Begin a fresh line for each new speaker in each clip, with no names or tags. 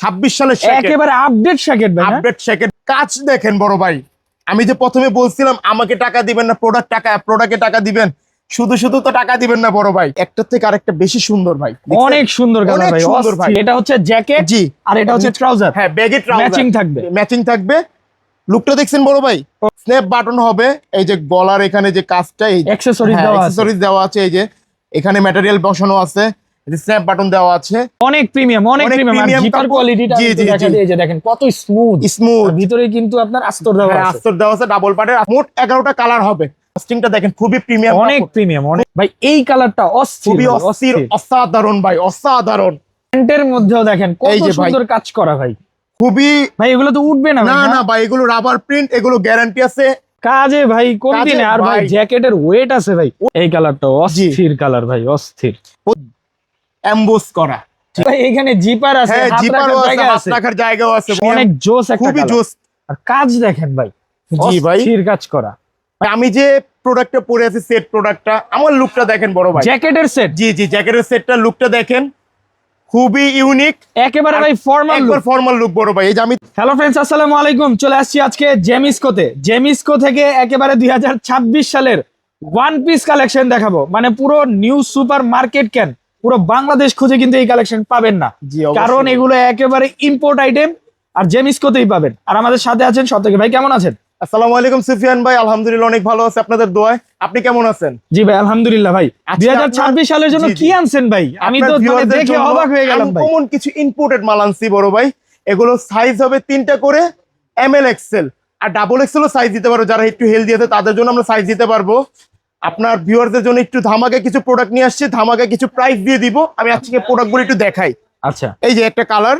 ছাব্বিশ সালের
একেবারে আপডেট শ্যাকেট ভাই?
আপডেট সেকেন্ড কাজ দেখেন বড় ভাই আমি যে প্রথমে বলছিলাম আমাকে টাকা দিবেন না প্রোডাক্ট টাকা প্রোডাক্টে টাকা দিবেন শুধু শুধু তো টাকা দিবেন না বড় ভাই। একটার থেকে আরেকটা বেশি সুন্দর ভাই
অনেক সুন্দর ভাই
সুন্দর ভাই।
এটা হচ্ছে জ্যাকেট
জি।
আর এটা হচ্ছে ট্রাউজার
হ্যাঁ ব্যাগে
ম্যাচিং থাকবে।
ম্যাচিং থাকবে। লুকটা দেখছেন বড় ভাই? স্ন্যাপ বাটন হবে এই যে গলার এখানে যে কাজটা এই
অ্যাক্সেসরিজ দেওয়া আছে।
এই যে এখানে ম্যাটেরিয়াল বসানো আছে। স্ন্যাপ বাটন দেওয়া আছে।
অনেক প্রিমিয়াম অনেক প্রিমিয়াম জিপার কোয়ালিটিটা দিয়ে যে দেখেন কত স্মুথ
স্মুথ
ভিতরে কিন্তু আপনার আস্তর দেওয়া আছে।
আস্তর দেওয়া আছে ডাবল পার্টের মোট এগারোটা কালার হবে। কাস্টিংটা দেখেন খুবই প্রিমিয়াম
অনেক প্রিমিয়াম অনেক ভাই এই কালারটা অস্থির
খুবই অস্থির অসাধারণ ভাই অসাধারণ।
প্যান্টের মধ্যেও দেখেন কত
এই।
সুন্দর কাজ করা ভাই।
খুবই
ভাই এগুলো তো উঠবে না
না
না?
ভাই এগুলো রাবার প্রিন্ট এগুলো গ্যারান্টি আছে।
কাজে ভাই কোন দিনে আর ভাই। জ্যাকেটের ওয়েট আছে ভাই। এই কালারটা অস্থির কালার ভাই অস্থির।
এমবোস করা।
ভাই এখানে জিপার আছে
হ্যাঁ
রাখার
আছে রাখার জায়গাও আছে
অনেক জোস একটা
খুবই জোস
আর কাজ দেখেন ভাই
জি ভাই।
কাজ করা।
আমি যে প্রোডাক্টটা পরে আছি সেট প্রোডাক্টটা আমার লুকটা দেখেন বড় ভাই।
জ্যাকেটের সেট
জি জি জ্যাকেটের সেটটা লুকটা দেখেন। খুবই ইউনিক
একেবারে ভাই ফর্মাল
একবার ফর্মাল লুক বড় ভাই এই যে আমি
হ্যালো ফ্রেন্ডস আসসালামু আলাইকুম। চলে আসছি আজকে জেমিসকোতে জেমিসকো থেকে একেবারে দুই হাজার ছাব্বিশ সালের ওয়ান পিস কালেকশন দেখাবো। মানে পুরো নিউ সুপার মার্কেট ক্যান পুরো বাংলাদেশ খুঁজে কিন্তু এই কালেকশন পাবেন না। কারণ এগুলো একেবারে ইম্পোর্ট আইটেম আর জেমিসকোতেই পাবেন। আর আমাদের সাথে আছেন শতকে ভাই কেমন আছেন?
আসসালামু আলাইকুম সুফিয়ান ভাই। আলহামদুলিল্লাহ অনেক ভালো আছে আপনাদের দোয়ায়। আপনি কেমন আছেন?
জি ভাই আলহামদুলিল্লাহ ভাই।
আজকে
দুই হাজার ছাব্বিশ
আপনার-
সালের জন্য। কি আনছেন ভাই? আমি তো মানে দেখে অবাক হয়ে গেলাম ভাই।
uncommon কিছু ইম্পোর্টেড মাল আনছি বড় ভাই। এগুলো সাইজ হবে তিনটা করে এম এল এক্সেল আর ডাবল এক্সেলও সাইজ দিতে পারব যারা একটু হেলদি আছে তাদের জন্য আমরা সাইজ দিতে পারব। আপনার ভিউয়ারদের জন্য একটু ধামাকে কিছু প্রোডাক্ট নিয়ে আসছে ধামাকে কিছু প্রাইস দিয়ে দিব। আমি আজকে প্রোডাক্টগুলো একটু দেখাই।
আচ্ছা।
এই যে একটা কালার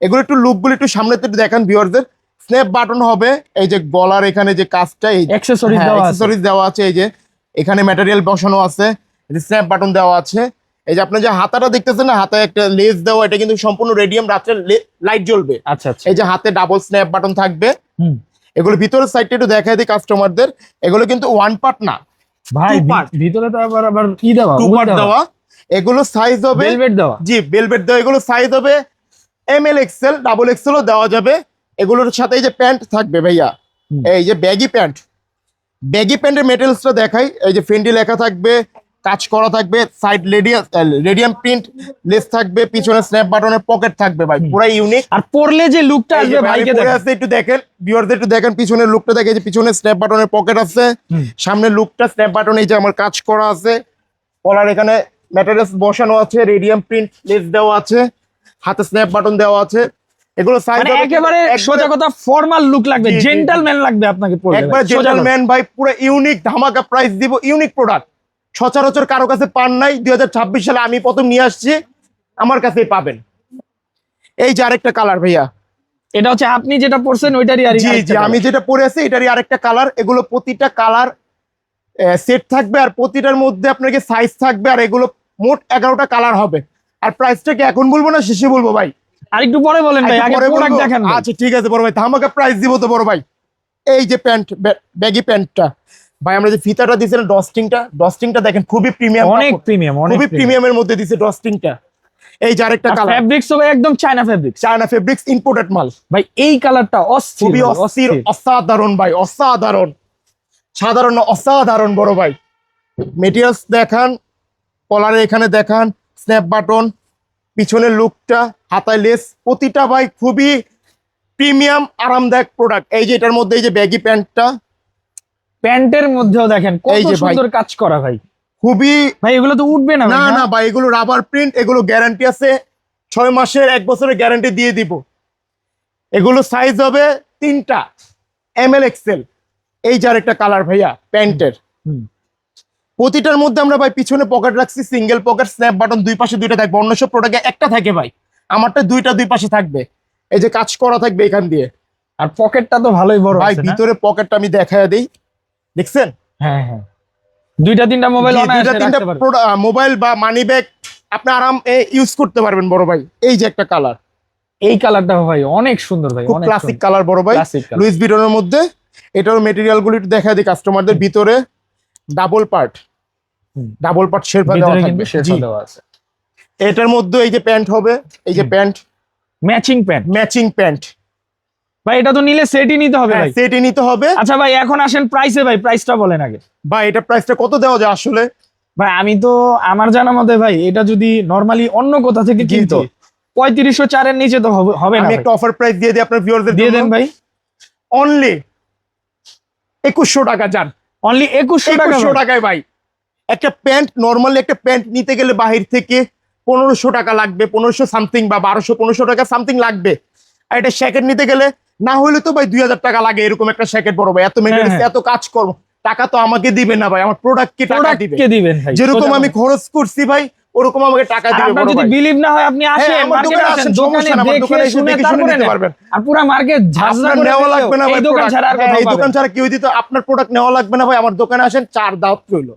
এগুলো একটু লুকগুলো একটু সামনে থেকে দেখান ভিউয়ারদের স্ন্যাপ বাটন হবে এই যে গলার এখানে যে কাজটা এই
অ্যাক্সেসরিজ দেওয়া আছে।
এই যে এখানে ম্যাটেরিয়াল বসানো আছে স্ন্যাপ বাটন দেওয়া আছে। এই যে আপনি যে হাতাটা দেখতেছেন না হাতে একটা লেস দেওয়া এটা কিন্তু সম্পূর্ণ রেডিয়াম রাত্রে লাইট জ্বলবে।
আচ্ছা আচ্ছা।
এই যে হাতে ডাবল স্ন্যাপ বাটন থাকবে।
হুম।
এগুলো ভিতরের সাইডটা একটু দেখাই দিই কাস্টমারদের এগুলো কিন্তু ওয়ান পার্ট না।
ভাই ভিতরে তো আবার আবার কি দেওয়া?
টু পার্ট দেওয়া। এগুলো সাইজ হবে।
ভেলভেট দেওয়া।
জি ভেলভেট দেওয়া। এগুলো সাইজ হবে এম এল এক্সেল ডাবল এক্সেলও দেওয়া যাবে। এগুলোর সাথে এই যে প্যান্ট থাকবে ভাইয়া। এই যে ব্যাগি প্যান্ট ব্যাগি প্যান্টের মেটেরিয়ালসটা দেখাই। এই যে ফেন্ডি লেখা থাকবে। কাজ করা থাকবে side radium radium print lace থাকবে পিছনে স্ন্যাপ বাটনের পকেট থাকবে ভাই পুরো ইউনিক
আর পরলে যে লুকটা আসবে ভাইকে দেখেন
আছে একটু দেখেন ভিউয়ারদের একটু দেখেন পিছনের লুকটা দেখে যে পিছনে স্ন্যাপ বাটনের পকেট আছে সামনে লুকটা স্ন্যাপ বাটন এই যে আমার কাজ করা আছে কলার এখানে ম্যাটেরিয়ালস বসানো আছে রেডিয়াম প্রিন্ট লেস দেওয়া আছে হাতে স্ন্যাপ বাটন দেওয়া আছে এগুলো সাইজ
মানে একেবারে সোজা কথা ফর্মাল লুক লাগবে। জেন্টলম্যান লাগবে আপনাকে পরলে
একবার। জেন্টলম্যান ভাই পুরো ইউনিক ধামাকা প্রাইস দিব ইউনিক প্রোডাক্ট সচরাচর কারও কাছে পান নাই দুই হাজার ছাব্বিশ সালে আমি প্রথম নিয়ে আসছি আমার কাছেই পাবেন। এই যে আরেকটা কালার ভাইয়া।
এটা হচ্ছে আপনি যেটা পড়ছেন ওইটারই আর
জি জি আমি যেটা পরে আছি এটারই আরেকটা কালার এগুলো প্রতিটা কালার সেট থাকবে আর প্রতিটার মধ্যে আপনাকে সাইজ থাকবে আর এগুলো মোট এগারোটা কালার হবে। আর প্রাইসটা কি এখন বলব না শেষে বলব ভাই?
আর একটু পরে বলেন ভাই আগে প্রোডাক্ট? দেখান।
আচ্ছা ঠিক আছে বড় ভাই ধামাকা প্রাইস দিব তো বড় ভাই। এই যে প্যান্ট ব্যাগি প্যান্টটা ভাই আমরা যে ফিতাটা দিয়েছিলাম ডস্টিংটা ডস্টিংটা দেখেন খুবই প্রিমিয়াম
অনেক প্রিমিয়াম অনেক
খুবই প্রিমিয়ামের মধ্যে দিছে ডস্টিংটা এই যে আরেকটা কালার
ফেব্রিক্স হবে একদম China fabrics
China fabrics imported মাল।
ভাই এই কালারটা অস্থির
খুবই অস্থির। অসাধারণ ভাই অসাধারণ। সাধারণ অসাধারণ বড় ভাই। মেটেরিয়ালস দেখান কলারে এখানে দেখান স্ন্যাপ বাটন পিছনের লুকটা হাতায় লেস প্রতিটা ভাই খুবই প্রিমিয়াম আরামদায়ক প্রোডাক্ট এই যে এটার মধ্যে এই যে ব্যাগি প্যান্টটা
প্যান্টের মধ্যেও দেখেন কত
এই যে
সুন্দর কাজ করা ভাই।
খুবই
ভাই এগুলো তো উঠবে না
না না? ভাই এগুলো রাবার প্রিন্ট এগুলো গ্যারান্টি আছে। ছয় মাসের এক বছরের গ্যারান্টি দিয়ে দিব। এগুলো সাইজ হবে তিনটা এম এল এক্সেল এই যার একটা কালার ভাইয়া প্যান্টের। প্রতিটার মধ্যে আমরা ভাই পিছনে পকেট রাখছি সিঙ্গেল পকেট স্ন্যাপ বাটন দুই পাশে দুইটা থাকবে। অন্য সব প্রোডাক্টে একটা থাকে ভাই। আমারটা দুইটা দুই পাশে থাকবে। এই যে কাজ করা থাকবে এখান দিয়ে।
আর পকেটটা তো ভালোই বড়
ভাই ভিতরে পকেটটা আমি দেখায় দেই। দেখছেন?
হ্যাঁ হ্যাঁ। দুইটা তিনটা মোবাইল
দুইটা তিনটা মোবাইল বা মানি ব্যাগ আপনি আরাম ইউজ করতে পারবেন বড় ভাই। এই যে একটা কালার
এই কালারটা ভাই অনেক সুন্দর ভাই
খুব ক্লাসিক কালার বড় ভাই। লুইস বিটনের মধ্যে। এটার মেটেরিয়াল গুলি একটু দেখা দিই কাস্টমারদের ভিতরে। Double part double part sherpa দেওয়া থাকবে।
দেওয়া আছে।
এটার মধ্যে এই যে প্যান্ট হবে এই যে pant
matching pant
matching pant
ভাই এটা তো নিলে সেটই নিতে হবে
হ্যাঁ
ভাই।
সেটি নিতে হবে।
আচ্ছা ভাই এখন আসেন প্রাইসে ভাই প্রাইসটা বলেন আগে।
ভাই এটা প্রাইসটা কত দেওয়া যায় আসলে?
ভাই আমি তো আমার জানা মতে ভাই এটা যদি নরমালি অন্য কোথা থেকে কিনতো। পঁয়ত্রিশশো চারের নিচে তো হবে- হবে না
আমি একটা অফার প্রাইস দিয়ে দিই আপনার ভিউয়ারদের
দিয়ে দেন ভাই।
অনলি একুশশো টাকা যান।
অনলি একুশশো টাকা
একুশশো। টাকায় ভাই। একটা প্যান্ট নর্মালি একটা প্যান্ট নিতে গেলে বাহির থেকে পনেরোশো টাকা লাগবে পনেরোশো সামথিং বা বারোশো পনেরোশো টাকা সামথিং লাগবে। আর এটা শ্যাকেট নিতে গেলে না হলে তো ভাই দুই হাজার টাকা লাগে এরকম একটা শ্যাকেট বড় ভাই। এত মেনটেন্স
হ্যাঁ।
এত কাজ করব। টাকা তো আমাকে দিবে না ভাই আমার প্রোডাক্টকে টাকা দিবে
কে দিবেন
যেরকম আমি খরচ করছি ভাই ওরকম আমাকে টাকা দিবে
আপনার যদি বিলিভ না হয় আপনি আসেন
হ্যাঁ, আমার
মার্কেটে
দোকানে
আসেন
আসেন,
দোকানে
সমস্যা না, আমার দোকানে এসে দেখে শুনে নিতে পারবেন।
আর পুরো মার্কেট করে
নেওয়া লাগবে না ভাই
দোকান ছাড়া আর
হ্যাঁ,
কোথাও
এই দোকান ছাড়া কেউ দিত আপনার প্রোডাক্ট নেওয়া লাগবে না ভাই আমার দোকানে আসেন চার দাওয়াত রইল।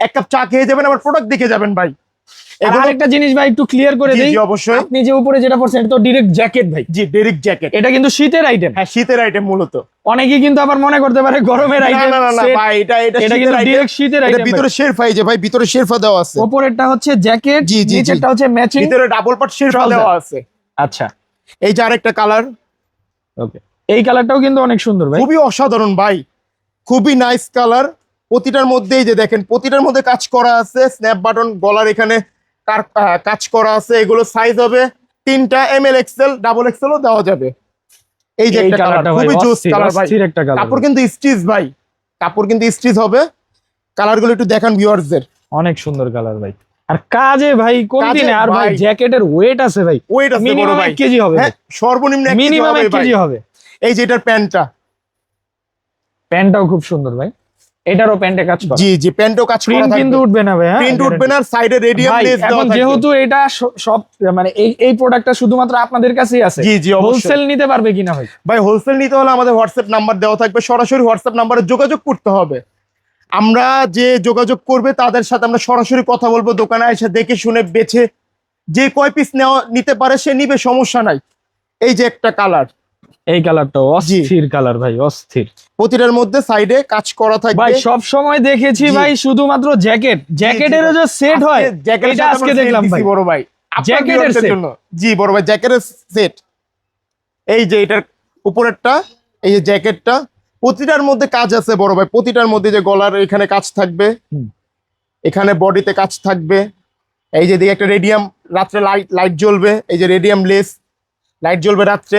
এক কাপ চা খেয়ে যাবেন আমার প্রোডাক্ট দেখে যাবেন ভাই।
আরেকটা জিনিস ভাই একটু ক্লিয়ার করে দেই।
অবশ্যই।
আপনি যে উপরে যেটা পড়ছেন এটা তো ডিরেক্ট জ্যাকেট ভাই।
জি ডেরিক জ্যাকেট
এটা কিন্তু শীতের আইটেম
হ্যাঁ শীতের আইটেম মূলত।
অনেকেই কিন্তু আবার মনে করতে পারে গরমের আইটেম
না না ভাই এটা এটা
কিন্তু
আইটেম
ডিরেক্ট শীতের আইটেম
ভিতরে শেরফা এই যে ভাই ভিতরে শেরফা দেওয়া আছে।
উপরেরটা হচ্ছে জ্যাকেট। নিচেরটা হচ্ছে ম্যাচিং
ভিতরে ডাবল পার্ট শেরফা। দেওয়া আছে।
আচ্ছা।
এই যে আরেকটা কালার
ওকে এই কালারটাও কিন্তু অনেক সুন্দর ভাই।
খুবই অসাধারণ ভাই। খুবই নাইস কালার প্রতিটার মধ্যেই যে দেখেন প্রতিটার মধ্যে কাজ করা আছে স্ন্যাপ বাটন গলার এখানে কাজ করা আছে এগুলো সাইজ হবে তিনটা এম এল এক্সেল ডাবল এক্সেলও দেওয়া যাবে। এই যে একটা কালার খুবই জোস কালার ভাই।
কালার
কাপড় কিন্তু স্টিচ ভাই। কাপড় কিন্তু স্টিচ হবে। কালারগুলো একটু দেখান ভিউয়ার্সদের
অনেক সুন্দর কালার ভাই। আর কাজে ভাই কোন দিনে? আর ভাই। জ্যাকেটের ওয়েট আছে ভাই।
ওয়েট আছে
মিনিমাম
ভাই।
কেজি হবে
হ্যাঁ সর্বনিম্ন এক কেজি
মিনিমাম
হবে
এক
ভাই।
কেজি হবে।
এই যে এটার প্যান্টটা।
প্যান্টটাও খুব সুন্দর ভাই। এটারও প্যান্টে কাজ করে।
জি জি প্যান্টও কাজ করা
প্রিন্ট কিন্তু উঠবে না ভাই হ্যাঁ?
প্রিন্ট উঠবে না সাইডে রেডিয়াম লেস দেওয়া থাকবে।
যেহেতু এটা সব মানে এই এই প্রোডাক্টটা শুধুমাত্র আপনাদের কাছেই আছে
জি জি
হোলসেল নিতে পারবে কিনা ভাই?
ভাই হোলসেল নিতে হলে আমাদের হোয়াটসঅ্যাপ নাম্বার দেওয়া থাকবে সরাসরি হোয়াটসঅ্যাপ নাম্বারে যোগাযোগ করতে হবে। আমরা যে যোগাযোগ করবে তাদের সাথে আমরা সরাসরি কথা বলব দোকানে এসে দেখে শুনে বেছে যে কয় পিস নেওয়া নিতে পারে সে নিবে সমস্যা নাই। এই যে একটা কালার
এই কালারটা অস্থির কালার ভাই অস্থির।
প্রতিটার মধ্যে সাইডে কাজ করা থাকবে।
ভাই সব সময় দেখেছি ভাই শুধুমাত্র জ্যাকেট। জ্যাকেটের যে সেট হয়।
আজকে জ্যাকেটের
আজকে দেখলাম ভাই।
বড় ভাই।
জ্যাকেটের
জন্য। জি বড় ভাই জ্যাকেটের সেট এই যে এটার উপরেরটা এই যে জ্যাকেটটা প্রতিটার মধ্যে কাজ আছে বড় ভাই। প্রতিটার মধ্যে যে গলার এখানে কাজ থাকবে এখানে বডিতে কাজ থাকবে। এই যে দিকে একটা রেডিয়াম রাত্রে লাইট লাইট জ্বলবে। এই যে রেডিয়াম লেস লাইট জ্বলবে রাত্রে।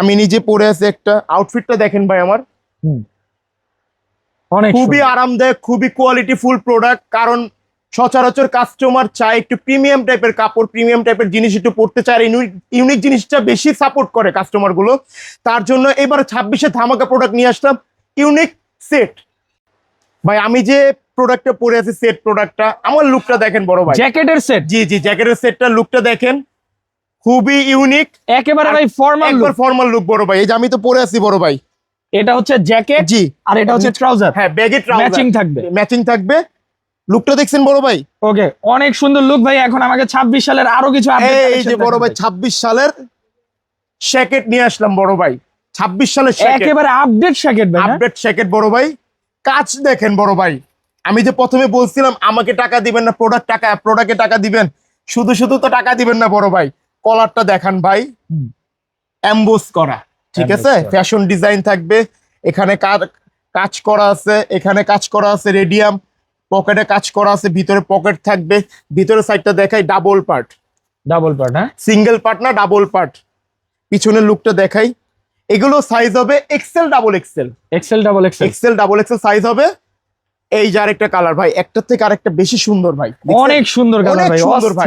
আমি নিজে পরে আছি একটা। আউটফিটটা দেখেন ভাই আমার। খুবই আরামদায়ক খুবই কোয়ালিটি ফুল প্রোডাক্ট কারণ সচরাচর কাস্টমার চায় একটু প্রিমিয়াম টাইপের কাপড় প্রিমিয়াম টাইপের জিনিস একটু পড়তে চায়। ইউনিক জিনিসটা বেশি সাপোর্ট করে কাস্টমারগুলো। তার জন্য এবার ছাব্বিশে ধামাকা প্রোডাক্ট নিয়ে আসলাম। ইউনিক সেট ভাই আমি যে প্রোডাক্টটা পরে আছি সেট প্রোডাক্টটা আমার লুকটা দেখেন বড় ভাই।
জ্যাকেটের সেট
জি জি জ্যাকেটের সেটটা লুকটা দেখেন। খুবই ইউনিক
একেবারে ভাই ফর্মাল
একবার ফর্মাল লুক বড় ভাই। এই যে আমি তো পরে আছি বড় ভাই।
এটা হচ্ছে জ্যাকেট
জি।
আর এটা হচ্ছে ট্রাউজার
হ্যাঁ ব্যাগে
ম্যাচিং থাকবে।
ম্যাচিং থাকবে। লুকটা দেখছেন বড় ভাই?
ওকে অনেক সুন্দর লুক ভাই। এখন আমাকে 26 সালের আরও কিছু
এই যে বড় ভাই
দেখান
ছাব্বিশ সালের শ্যাকেট নিয়ে আসলাম বড় ভাই। ছাব্বিশ সালের
ভাই। একেবারে আপডেট জ্যাকেট ভাই?
আপডেট শ্যাকেট বড় ভাই। কাজ দেখেন বড় ভাই। আমি যে প্রথমে বলছিলাম আমাকে টাকা দিবেন না প্রোডাক্ট টাকা প্রোডাক্টে টাকা দিবেন। শুধু শুধু তো টাকা দিবেন না বড় ভাই। কলারটা দেখান ভাই। অ্যাম্বোস করা ঠিক আছে? ফ্যাশন ডিজাইন থাকবে। এখানে কাজ করা আছে এখানে কাজ করা আছে রেডিয়াম পকেটে কাজ করা আছে ভিতরে পকেট থাকবে। ভিতরে সাইডটা দেখাই ডাবল পার্ট
ডাবল পার্ট হ্যাঁ?
সিঙ্গেল পার্ট না ডাবল পার্ট পিছনের লুকটা দেখাই। এগুলো সাইজ হবে XL double XL
XL double XL
XL double XL size হবে এই যে আরেকটা কালার ভাই একটার থেকে আরেকটা বেশি সুন্দর ভাই।
অনেক সুন্দর কালার ভাই
সুন্দর ভাই।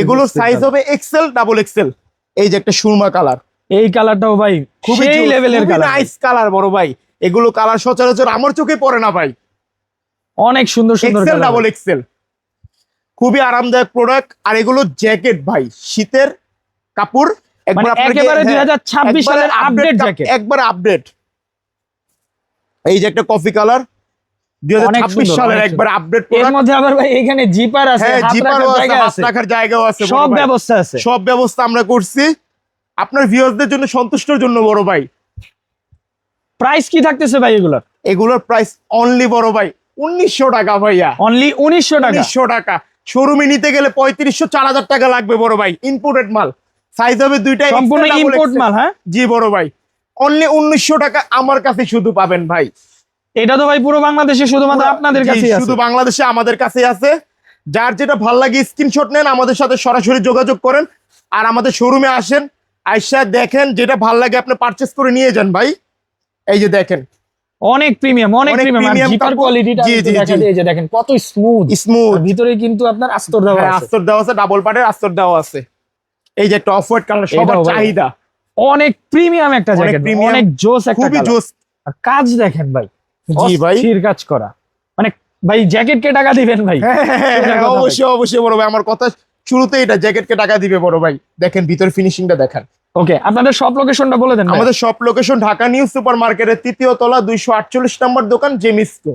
এগুলো সাইজ। হবে এক্সেল ডাবল এক্সেল এই যে একটা সুরমা কালার
এই কালারটাও ভাই
খুবই
লেভেলের কালার
নাইস কালার বড় ভাই। এগুলো কালার সচরাচর আমার চোখে পড়ে না ভাই।
অনেক সুন্দর সুন্দর
এক্সেল ডাবল এক্সেল খুবই আরামদায়ক প্রোডাক্ট আর এগুলো জ্যাকেট ভাই। শীতের কাপড় একবার
মানে একেবারে
হ্যাঁ,
2026 সালের আপডেট জ্যাকেট
একবার আপডেট এই যে একটা কফি কালার সালের
অনেক
একবার আপডেট
এর মধ্যে আবার ভাই এখানে জিপার আছে
হ্যাঁ জিপারও আছে হাত রাখার জায়গাও আছে
সব ব্যবস্থা আছে।
সব ব্যবস্থা আমরা করছি। আপনার ভিউয়ারদের জন্য সন্তুষ্টর জন্য বড় ভাই।
প্রাইস কি থাকতেছে ভাই এগুলোর?
এগুলোর প্রাইস অনলি বড় ভাই উনিশশো টাকা ভাইয়া।
অনলি উনিশশো টাকা?
উনিশশো টাকা। শোরুমে নিতে গেলে পঁয়ত্রিশশো চার হাজার টাকা লাগবে বড় ভাই। ইম্পোর্টেড মাল। সাইজ হবে দুইটা
সম্পূর্ণ ইম্পোর্ট মাল হ্যাঁ?
জি বড় ভাই। অনলি উনিশশো টাকা আমার কাছে শুধু পাবেন ভাই।
এটা তো ভাই পুরো বাংলাদেশে শুধুমাত্র আপনাদের আছে।
শুধু বাংলাদেশে আমাদের কাছে আছে। যার যেটা ভালো লাগে স্ক্রিনশট নেন আমাদের সাথে সরাসরি যোগাযোগ করেন। আর আমাদের শোরুমে আসেন আইসা দেখেন যেটা ভালো লাগে আপনি পারচেস করে নিয়ে যান ভাই। এই যে দেখেন।
অনেক প্রিমিয়াম অনেক প্রিমিয়াম জিপার। কোয়ালিটিটা। দিয়ে যে দেখেন কত স্মুথ
স্মুথ
ভিতরে কিন্তু আপনার আস্তর দেওয়া আছে।
আস্তর দেওয়া আছে ডাবল পাটের আস্তর দেওয়া আছে। এই যে একটা অফ হোয়াইট কালার সবার চাহিদা।
অনেক প্রিমিয়াম একটা জ্যাকেট অনেক জোস একটা
খুবই জোস।
আর কাজ দেখেন ভাই
জি ভাই।
কাজ করা। মানে ভাই জ্যাকেট কে টাকা দিবেন ভাই। সোজা
অবশ্যই অবশ্যই বড় ভাই আমার কথা শুরুতে এটা জ্যাকেট কে টাকা দিবে বড় ভাই। দেখেন ভিতর ফিনিশিংটা দেখেন।
ওকে আপনাদের সব লোকেশনটা বলে দেন
আমাদের সব লোকেশন ঢাকা নিউ সুপার মার্কেটের তৃতীয় তলা দুইশো আটচল্লিশ নম্বর দোকান জেমিস্কো।